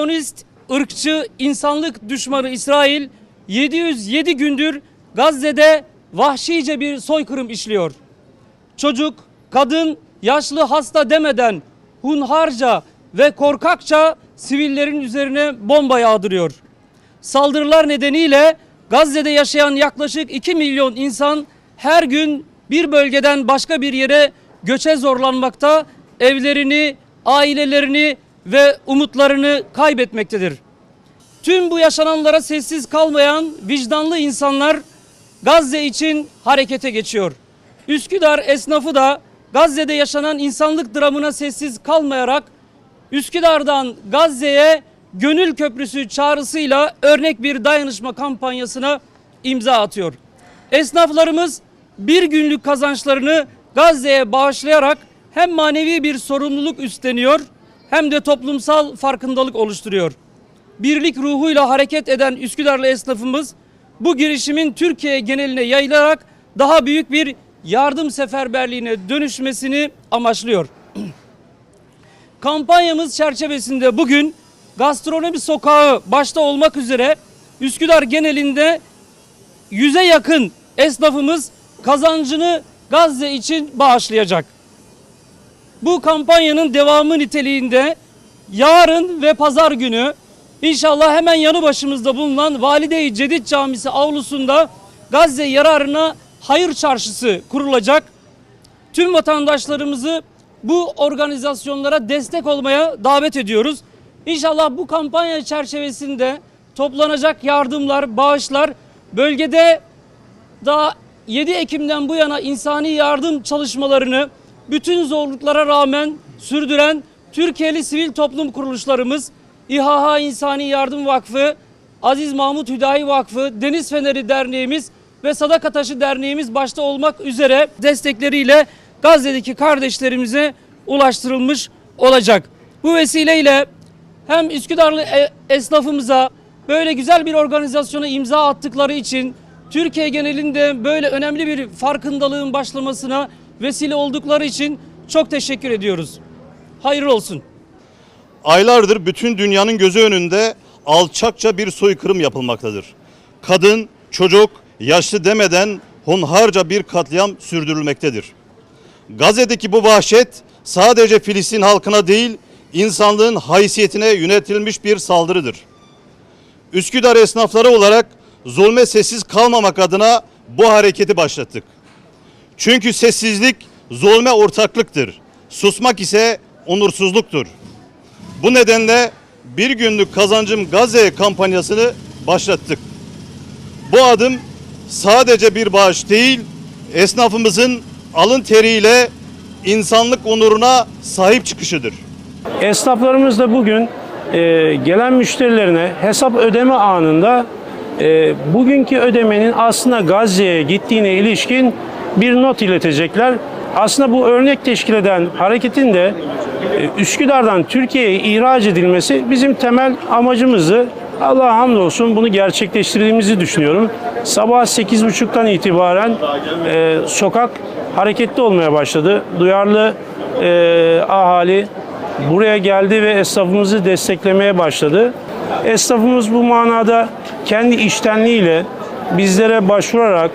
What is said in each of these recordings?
Siyonist, ırkçı, insanlık düşmanı İsrail 707 gündür Gazze'de vahşice bir soykırım işliyor. Çocuk, kadın, yaşlı, hasta demeden hunharca ve korkakça sivillerin üzerine bomba yağdırıyor. Saldırılar nedeniyle Gazze'de yaşayan yaklaşık 2 milyon insan her gün bir bölgeden başka bir yere göçe zorlanmakta, evlerini, ailelerini ve umutlarını kaybetmektedir. Tüm bu yaşananlara sessiz kalmayan vicdanlı insanlar Gazze için harekete geçiyor. Üsküdar esnafı da Gazze'de yaşanan insanlık dramına sessiz kalmayarak Üsküdar'dan Gazze'ye gönül köprüsü çağrısıyla örnek bir dayanışma kampanyasına imza atıyor. Esnaflarımız bir günlük kazançlarını Gazze'ye bağışlayarak hem manevi bir sorumluluk üstleniyor hem de toplumsal farkındalık oluşturuyor. Birlik ruhuyla hareket eden Üsküdarlı esnafımız bu girişimin Türkiye geneline yayılarak daha büyük bir yardım seferberliğine dönüşmesini amaçlıyor. Kampanyamız çerçevesinde bugün gastronomi sokağı başta olmak üzere Üsküdar genelinde yüze yakın esnafımız kazancını Gazze için bağışlayacak. Bu kampanyanın devamı niteliğinde yarın ve pazar günü inşallah hemen yanı başımızda bulunan Valide-i Cedid Camisi avlusunda Gazze yararına hayır çarşısı kurulacak. Tüm vatandaşlarımızı bu organizasyonlara destek olmaya davet ediyoruz. İnşallah bu kampanya çerçevesinde toplanacak yardımlar, bağışlar bölgede daha 7 Ekim'den bu yana insani yardım çalışmalarını bütün zorluklara rağmen sürdüren Türkiye'li sivil toplum kuruluşlarımız, İHH İnsani Yardım Vakfı, Aziz Mahmut Hüdayi Vakfı, Deniz Feneri Derneğimiz ve Sadaka Taşı Derneğimiz başta olmak üzere destekleriyle Gazze'deki kardeşlerimize ulaştırılmış olacak. Bu vesileyle hem Üsküdarlı e- esnafımıza böyle güzel bir organizasyona imza attıkları için Türkiye genelinde böyle önemli bir farkındalığın başlamasına vesile oldukları için çok teşekkür ediyoruz. Hayırlı olsun. Aylardır bütün dünyanın gözü önünde alçakça bir soykırım yapılmaktadır. Kadın, çocuk, yaşlı demeden hunharca bir katliam sürdürülmektedir. Gazze'deki bu vahşet sadece Filistin halkına değil, insanlığın haysiyetine yönetilmiş bir saldırıdır. Üsküdar esnafları olarak zulme sessiz kalmamak adına bu hareketi başlattık. Çünkü sessizlik zulme ortaklıktır. Susmak ise onursuzluktur. Bu nedenle bir günlük kazancım Gazze kampanyasını başlattık. Bu adım sadece bir bağış değil, esnafımızın alın teriyle insanlık onuruna sahip çıkışıdır. Esnaflarımız da bugün e, gelen müşterilerine hesap ödeme anında e, bugünkü ödemenin aslında Gazze'ye gittiğine ilişkin bir not iletecekler. Aslında bu örnek teşkil eden hareketin de e, Üsküdar'dan Türkiye'ye ihraç edilmesi bizim temel amacımızdı. Allah'a hamdolsun bunu gerçekleştirdiğimizi düşünüyorum. Sabah 8.30'dan itibaren e, sokak hareketli olmaya başladı. Duyarlı e, ahali buraya geldi ve esnafımızı desteklemeye başladı. Esnafımız bu manada kendi iştenliğiyle bizlere başvurarak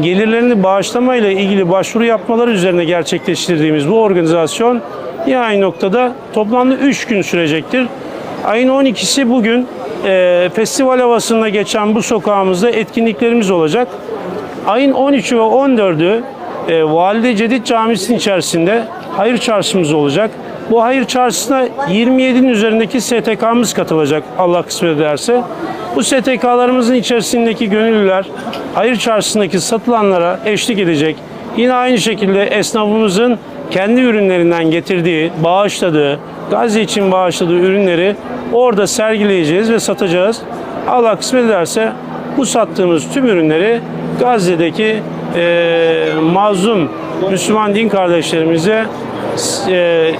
gelirlerini bağışlamayla ilgili başvuru yapmaları üzerine gerçekleştirdiğimiz bu organizasyon aynı noktada toplamda 3 gün sürecektir. Ayın 12'si bugün e, festival havasında geçen bu sokağımızda etkinliklerimiz olacak. Ayın 13'ü ve 14'ü e, Valide Cedid Camisi'nin içerisinde hayır çarşımız olacak. Bu hayır çarşısına 27'nin üzerindeki STK'mız katılacak Allah kısmet ederse. Bu STK'larımızın içerisindeki gönüllüler hayır çarşısındaki satılanlara eşlik edecek. Yine aynı şekilde esnafımızın kendi ürünlerinden getirdiği, bağışladığı, Gazze için bağışladığı ürünleri orada sergileyeceğiz ve satacağız. Allah kısmet ederse bu sattığımız tüm ürünleri Gazze'deki e, mazlum Müslüman din kardeşlerimize e,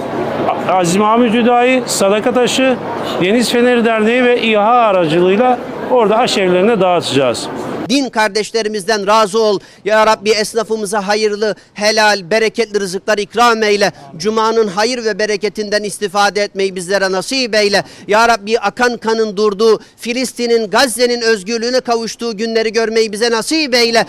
Aziz Mahmut Hüdayi, Sadaka Taşı, Deniz Feneri Derneği ve İHA aracılığıyla orada aşevlerine dağıtacağız. Din kardeşlerimizden razı ol. Ya Rabbi esnafımıza hayırlı, helal, bereketli rızıklar ikram eyle. Cuma'nın hayır ve bereketinden istifade etmeyi bizlere nasip eyle. Ya Rabbi akan kanın durduğu, Filistin'in, Gazze'nin özgürlüğüne kavuştuğu günleri görmeyi bize nasip eyle.